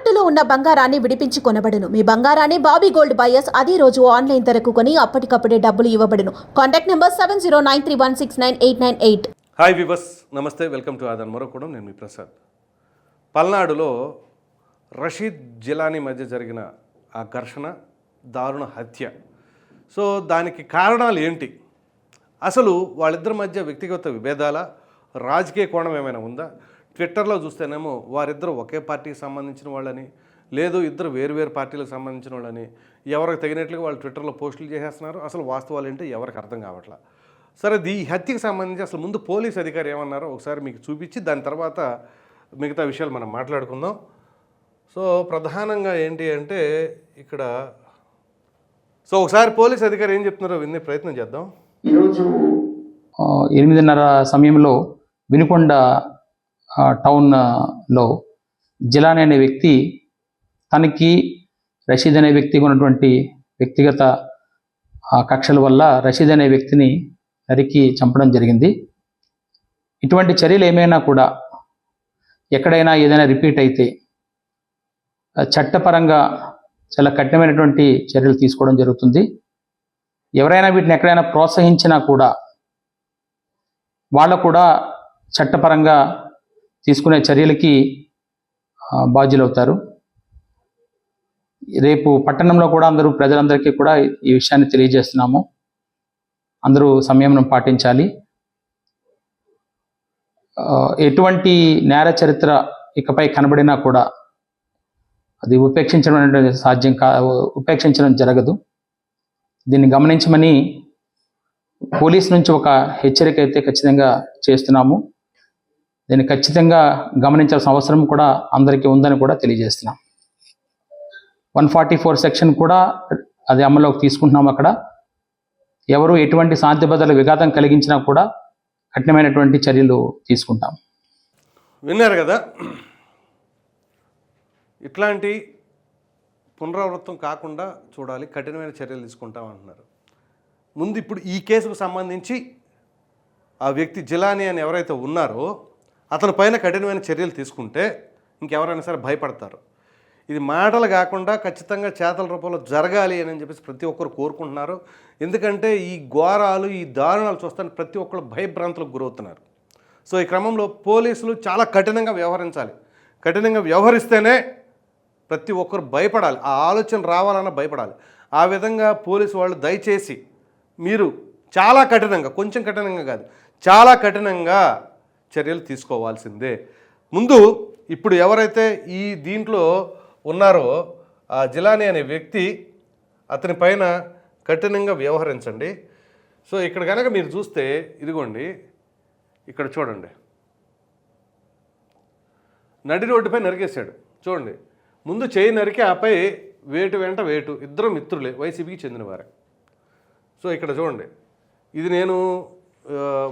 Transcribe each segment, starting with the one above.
తాకట్టులో ఉన్న బంగారాన్ని విడిపించి కొనబడును. మీ బంగారాన్ని బాబీ గోల్డ్ బయర్స్ అదే రోజు ఆన్లైన్ ధరకు కొని అప్పటికప్పుడే డబ్బులు ఇవ్వబడును. Contact number seven zero nine three one six nine eight nine eight. Hi వివస్ నమస్తే వెల్కమ్ టు ఆదాన్. మరొకడం నేను మీ ప్రసాద్. పల్నాడులో రషీద్ జిలానీ మధ్య జరిగిన ఆ ఘర్షణ దారుణ హత్య. సో దానికి కారణాలు ఏంటి? అసలు వాళ్ళిద్దరి మధ్య వ్యక్తిగత విభేదాల? రాజకీయ కోణం ఏమైనా ఉందా? ట్విట్టర్లో చూస్తేనేమో వారిద్దరు ఒకే పార్టీకి సంబంధించిన వాళ్ళని లేదు ఇద్దరు వేరు వేరు పార్టీలకు సంబంధించిన వాళ్ళని ఎవరికి తగినట్లుగా వాళ్ళు ట్విట్టర్లో పోస్టులు చేసేస్తున్నారు అసలు వాస్తవాలు ఏంటో ఎవరికి అర్థం కావట్లా. సరే ఈ హత్యకి సంబంధించి అసలు ముందు పోలీస్ అధికారి ఏమన్నారో ఒకసారి మీకు చూపించి దాని తర్వాత మిగతా విషయాలు మనం మాట్లాడుకుందాం. సో ప్రధానంగా ఏంటి అంటే ఇక్కడ సో ఒకసారి పోలీస్ అధికారి ఏం చెప్తున్నారో వినే ప్రయత్నం చేద్దాం. ఈరోజు ఎనిమిదిన్నర సమయంలో వినుకొండ టౌన్లో జిలానీ అనే వ్యక్తి తనకి రషీద్ అనే వ్యక్తికి ఉన్నటువంటి వ్యక్తిగత కక్షల వల్ల రషీద్ అనే వ్యక్తిని నరికి చంపడం జరిగింది. ఇటువంటి చర్యలు ఏమైనా కూడా ఎక్కడైనా ఏదైనా రిపీట్ అయితే చట్టపరంగా చాలా కఠినమైనటువంటి చర్యలు తీసుకోవడం జరుగుతుంది. ఎవరైనా వీటిని ఎక్కడైనా ప్రోత్సహించినా కూడా వాళ్ళు కూడా చట్టపరంగా తీసుకునే చర్యలకి బాధ్యులవుతారు. రేపు పట్టణంలో కూడా అందరూ ప్రజలందరికీ కూడా ఈ విషయాన్ని తెలియజేస్తున్నాము. అందరూ సంయమనం పాటించాలి. ఎటువంటి నేర చరిత్ర ఇకపై కనబడినా కూడా అది ఉపేక్షించడం అనేది సాధ్యం కా ఉపేక్షించడం జరగదు. దీన్ని గమనించమని పోలీస్ నుంచి ఒక హెచ్చరిక అయితే ఖచ్చితంగా చేస్తున్నాము. దీన్ని ఖచ్చితంగా గమనించాల్సిన అవసరం కూడా అందరికీ ఉందని కూడా తెలియజేస్తున్నాం. వన్ ఫార్టీ ఫోర్ సెక్షన్ కూడా అది అమల్లోకి తీసుకుంటున్నాం అక్కడ. ఎవరు ఎటువంటి శాంతి భద్రతల విఘాతం కలిగించినా కూడా కఠినమైనటువంటి చర్యలు తీసుకుంటాం. విన్నారు కదా? ఇట్లాంటి పునరావృతం కాకుండా చూడాలి కఠినమైన చర్యలు తీసుకుంటాం అంటున్నారు. ముందు ఇప్పుడు ఈ కేసుకు సంబంధించి ఆ వ్యక్తి జిలాని అని ఎవరైతే ఉన్నారో అతని పైన కఠినమైన చర్యలు తీసుకుంటే ఇంకెవరైనా సరే భయపడతారు. ఇది మాటలు కాకుండా ఖచ్చితంగా చేతల రూపంలో జరగాలి అని చెప్పేసి ప్రతి ఒక్కరు కోరుకుంటున్నారు. ఎందుకంటే ఈ ఘోరాలు ఈ దారుణాలు చూస్తాను ప్రతి ఒక్కరు భయభ్రాంతులకు గురవుతున్నారు. సో ఈ క్రమంలో పోలీసులు చాలా కఠినంగా వ్యవహరించాలి. కఠినంగా వ్యవహరిస్తేనే ప్రతి ఒక్కరు భయపడాలి. ఆ ఆలోచన రావాలన్నా భయపడాలి. ఆ విధంగా పోలీసు వాళ్ళు దయచేసి మీరు చాలా కఠినంగా కొంచెం కఠినంగా కాదు చాలా కఠినంగా చర్యలు తీసుకోవాల్సిందే. ముందు ఇప్పుడు ఎవరైతే ఈ దీంట్లో ఉన్నారో ఆ జిలాని అనే వ్యక్తి అతని పైన కఠినంగా వ్యవహరించండి. సో ఇక్కడ కనుక మీరు చూస్తే ఇదిగోండి ఇక్కడ చూడండి. నడి రోడ్డుపై నరికేశాడు. చూడండి ముందు చేయి నరికి ఆపై వేటు వెంట వేటు. ఇద్దరు మిత్రులే వైసీపీకి చెందినవారే. సో ఇక్కడ చూడండి ఇది నేను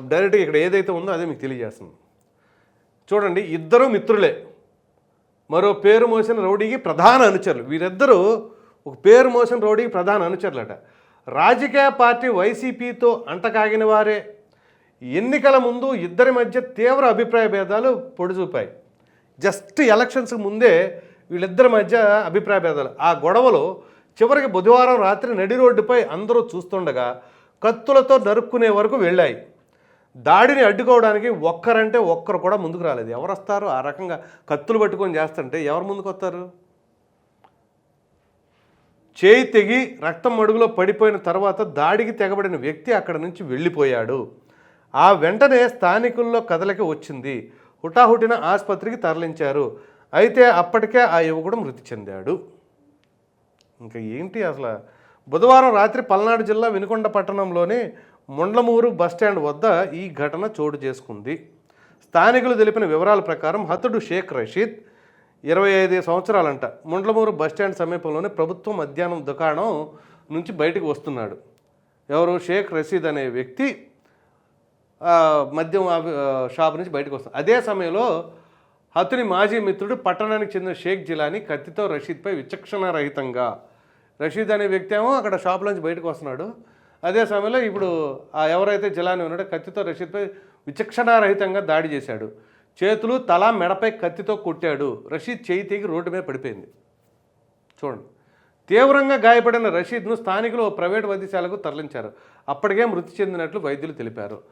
డైరెక్ట్గా ఇక్కడ ఏదైతే ఉందో అదే మీకు తెలియజేస్తుంది. చూడండి ఇద్దరు మిత్రులే. మరో పేరు మోసిన రౌడీకి ప్రధాన అనుచరులు. వీరిద్దరూ ఒక పేరు మోసిన రౌడీకి ప్రధాన అనుచరులట. రాజకీయ పార్టీ వైసీపీతో అంటకాగిన వారే. ఎన్నికల ముందు ఇద్దరి మధ్య తీవ్ర అభిప్రాయ భేదాలు పొడిచూపాయి. జస్ట్ ఎలక్షన్స్కి ముందే వీళ్ళిద్దరి మధ్య అభిప్రాయ భేదాలు. ఆ గొడవలో చివరికి బుధవారం రాత్రి నడి రోడ్డుపై అందరూ చూస్తుండగా కత్తులతో నరుక్కునే వరకు వెళ్ళాయి. దాడిని అడ్డుకోవడానికి ఒక్కరంటే ఒక్కరు కూడా ముందుకు రాలేదు. ఎవరు వస్తారు ఆ రకంగా కత్తులు పట్టుకొని చేస్తుంటే ఎవరు ముందుకు వస్తారు? చేయి తెగి రక్తం మడుగులో పడిపోయిన తర్వాత దాడికి తెగబడిన వ్యక్తి అక్కడ నుంచి వెళ్ళిపోయాడు. ఆ వెంటనే స్థానికుల్లో కదలిక వచ్చింది. హుటాహుటిన ఆసుపత్రికి తరలించారు. అయితే అప్పటికే ఆ యువకుడు మృతి చెందాడు. ఇంకా ఏంటి అసలు? బుధవారం రాత్రి పల్నాడు జిల్లా వినుకొండ పట్టణంలోని ముండ్లమూరు బస్టాండ్ వద్ద ఈ ఘటన చోటు చేసుకుంది. స్థానికులు తెలిపిన వివరాల ప్రకారం హతుడు షేక్ రషీద్ ఇరవై ఐదు సంవత్సరాలంట. ముండ్లమూరు బస్టాండ్ సమీపంలోని ప్రభుత్వ మధ్యాహ్నం దుకాణం నుంచి బయటకు వస్తున్నాడు. ఎవరు? షేక్ రషీద్ అనే వ్యక్తి మద్యం షాప్ నుంచి బయటకు వస్తాడు అదే సమయంలో హతుని మాజీ మిత్రుడు పట్టణానికి చెందిన షేక్ జిలాని కత్తితో రషీద్పై విచక్షణారహితంగా రషీద్ అనే వ్యక్తి ఏమో అక్కడ షాప్లోంచి బయటకు వస్తున్నాడు. అదే సమయంలో ఇప్పుడు ఆ ఎవరైతే జిలాని ఉన్నాడో కత్తితో రషీద్పై విచక్షణారహితంగా దాడి చేశాడు. చేతులు తల మెడపై కత్తితో కొట్టాడు. రషీద్ చేయి తెగి రోడ్డు మీద పడిపోయింది. చూడండి. తీవ్రంగా గాయపడిన రషీద్ను స్థానికులు ఓ ప్రైవేట్ వైద్యశాలకు తరలించారు. అప్పటికే మృతి చెందినట్లు వైద్యులు తెలిపారు.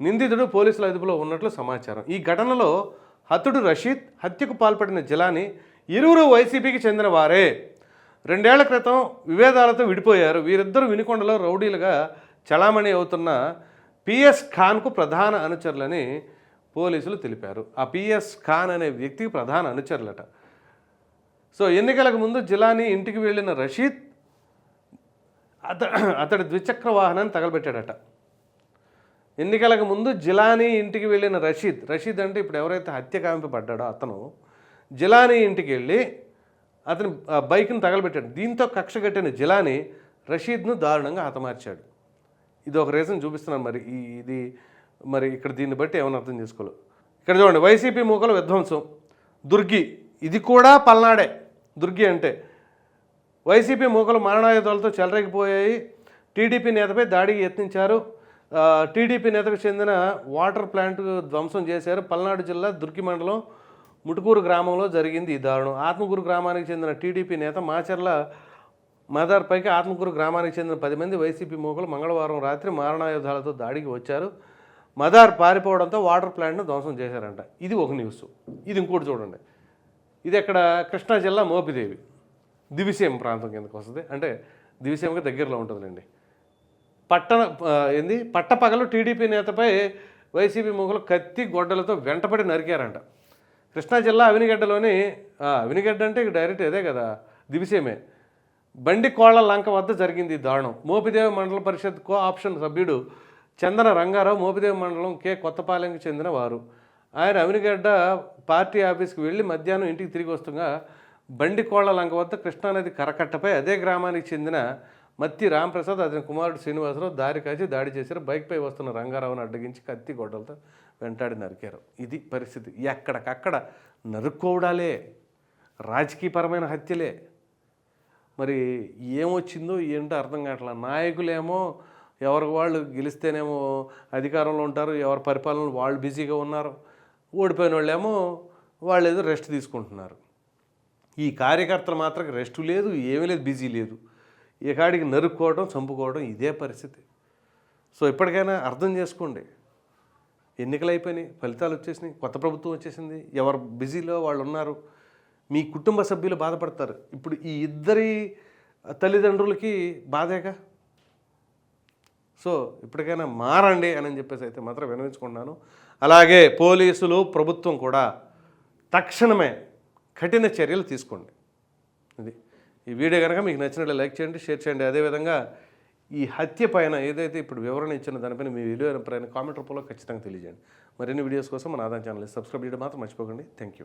నిందితుడు పోలీసుల అదుపులో ఉన్నట్లు సమాచారం. ఈ ఘటనలో హతుడు రషీద్ హత్యకు పాల్పడిన జిలాని ఇరువురు వైసీపీకి చెందిన వారే. రెండేళ్ళ క్రితం విభేదాలతో విడిపోయారు. వీరిద్దరూ వినికొండలో రౌడీలుగా చలామణి అవుతున్న పిఎస్ ఖాన్కు ప్రధాన అనుచరులని పోలీసులు తెలిపారు. ఆ పిఎస్ ఖాన్ అనే వ్యక్తికి ప్రధాన అనుచరులట. సో ఎన్నికలకు ముందు జిలానీ ఇంటికి వెళ్ళిన రషీద్ అత అతడి ద్విచక్ర వాహనాన్ని తగలబెట్టాడట. ఎన్నికలకు ముందు జిలానీ ఇంటికి వెళ్ళిన రషీద్ రషీద్ అంటే ఇప్పుడు ఎవరైతే హత్య కాంపబడ్డాడో అతను జిలానీ ఇంటికి వెళ్ళి అతని బైక్ను బైక్ని తగలబెట్టాడు. దీంతో కక్ష కట్టిన జిలానీ రషీద్ను దారుణంగా హతమార్చాడు. ఇది ఒక రీజన్ చూపిస్తున్నాను మరి. ఈ ఇది మరి ఇక్కడ దీన్ని బట్టి ఏమైనా అర్థం చేసుకోవాలి. ఇక్కడ చూడండి వైసీపీ మూకల విధ్వంసం. దుర్గి ఇది కూడా పల్నాడే. దుర్గి అంటే వైసీపీ మూకలు మారణాయుధాలతో చెలరేగిపోయాయి. టీడీపీ నేతపై దాడికి యత్నించారు. టీడీపీ నేతకు చెందిన వాటర్ ప్లాంట్ ధ్వంసం చేశారు. పల్నాడు జిల్లా దుర్గి మండలం ముటుకూరు గ్రామంలో జరిగింది ఈ దారుణం. ఆత్మకూరు గ్రామానికి చెందిన టీడీపీ నేత మాచర్ల మదార్పైకి ఆత్మకూరు గ్రామానికి చెందిన పది మంది వైసీపీ మూకలు మంగళవారం రాత్రి మారణాయుధాలతో దాడికి వచ్చారు. మదార్ పారిపోవడంతో వాటర్ ప్లాంట్ను ధ్వంసం చేశారంట. ఇది ఒక న్యూస్. ఇది ఇంకోటి చూడండి. ఇది అక్కడ కృష్ణా జిల్లా మోపిదేవి. దివిసేమ ప్రాంతం కిందకు వస్తుంది. అంటే దివిసేమకి దగ్గరలో ఉంటుందండి పట్టణ ఏంది? పట్టపగలు టీడీపీ నేతపై వైసీపీ మొగలు కత్తి గొడ్డలతో వెంటపడి నరికారంట. కృష్ణా జిల్లా అవినిగడ్డలోని అవినిగడ్డ అంటే ఇక డైరెక్ట్ అదే కదా దివిసేమే. బండి కోళ్ళ లంక వద్ద జరిగింది దారుణం. మోపిదేవి మండల పరిషత్ కో ఆప్షన్ సభ్యుడు చందన రంగారావు మోపిదేవి మండలం కే కొత్తపాలెంకి చెందిన వారు. ఆయన అవినిగడ్డ పార్టీ ఆఫీస్కి వెళ్ళి మధ్యాహ్నం ఇంటికి తిరిగి వస్తుండగా బండి కోళ్ళ లంక వద్ద కృష్ణానది కరకట్టపై అదే గ్రామానికి చెందిన మత్తి రాంప్రసాద్ అతని కుమారుడు శ్రీనివాసరావు దారి కాచి దాడి చేశారు. బైక్పై వస్తున్న రంగారావును అడ్డగించి కత్తి గొడ్డలతో వెంటాడి నరికారు. ఇది పరిస్థితి. ఎక్కడికక్కడ నరుక్కోవడాలే. రాజకీయపరమైన హత్యలే. మరి ఏమొచ్చిందో ఏంటో అర్థం కావట్లా. నాయకులేమో ఎవరికి వాళ్ళు గెలిస్తేనేమో అధికారంలో ఉంటారు ఎవరి పరిపాలన వాళ్ళు బిజీగా ఉన్నారు. ఓడిపోయిన వాళ్ళేమో వాళ్ళు ఏదో రెస్ట్ తీసుకుంటున్నారు. ఈ కార్యకర్తలు మాత్రం రెస్ట్ లేదు ఏమీ లేదు బిజీ లేదు. ఈ కాడికి నరుక్కోవడం చంపుకోవడం ఇదే పరిస్థితి. సో ఇప్పటికైనా అర్థం చేసుకోండి. ఎన్నికలు అయిపోయినాయి ఫలితాలు వచ్చేసినాయి కొత్త ప్రభుత్వం వచ్చేసింది ఎవరు బిజీలో వాళ్ళు ఉన్నారు మీ కుటుంబ సభ్యులు బాధపడతారు. ఇప్పుడు ఈ ఇద్దరి తల్లిదండ్రులకి బాధేగా? సో ఇప్పటికైనా మారండి అని చెప్పేసి అయితే మాత్రం వినవించుకుంటున్నాను అలాగే పోలీసులు ప్రభుత్వం కూడా తక్షణమే కఠిన చర్యలు తీసుకోండి. ఇది ఈ వీడియో కనుక మీకు నచ్చినట్లు లైక్ చేయండి షేర్ చేయండి. అదేవిధంగా ఈ హత్య పైన ఏదైతే ఇప్పుడు వివరణ ఇచ్చిన దానిపైన మీ విలువైన పైన కామెంట్ రూపంలో ఖచ్చితంగా తెలియజేయండి. మరిన్ని వీడియోస్ కోసం మన ఆదాయం ఛానల్ సబ్స్క్రైబ్ చేయడం మాత్రం మర్చిపోకండి. Thank you